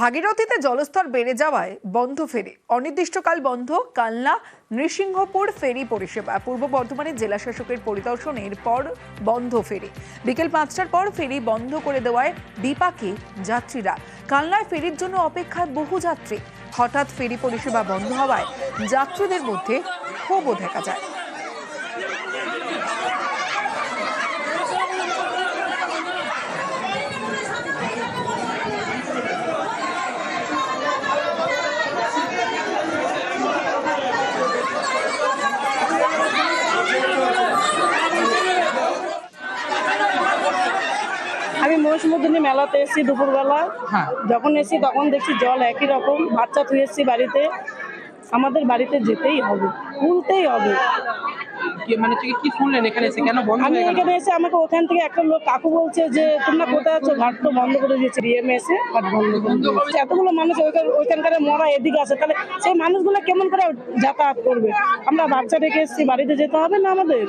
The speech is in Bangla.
ভাগীরথীতে জলস্তর বেড়ে যাওয়ায় বন্ধ ফেরি। অনির্দিষ্টকাল বন্ধ, কালনা, নৃসিংহপুর ফেরি পরিষেবা। পূর্ব বর্ধমানের জেলা শাসকের পরিদর্শনের পর বন্ধ ফেরি। বিকেল পাঁচটার পর ফেরি বন্ধ করে দেওয়ায় বিপাকে যাত্রীরা। কালনায় ফেরির জন্য অপেক্ষায় বহু যাত্রী। হঠাৎ ফেরি পরিষেবা বন্ধ হওয়ায় যাত্রীদের মধ্যে ক্ষোভও দেখা যায়। আমি মহিষমুদিনী মেলাতে এসেছি দুপুরবেলা। হ্যাঁ। যখন এসেছি তখন দেখছি জল একই রকম। বাচ্চা তুই এসেছি বাড়িতে। আমাদের বাড়িতে যেতেই হবে তুলতেই হবে। মানে কি শুনলেন এখানে এসে? কেন বন্ধ আমি এখানে এসে আমাকে ওখান থেকে একটা লোক কাকু বলছে যে তোমরা কোথায় আছো? ঘাট তো বন্ধ করে দিয়েছে ডিএমএ এসে ঘাট বন্ধ করে এতগুলো মানুষ ওইখানকার মরা এদিকে আছে তাহলে সেই মানুষগুলো কেমন করে যাতায়াত করবে? আমরা বাচ্চা রেখে এসেছি বাড়িতে যেতে হবে না আমাদের?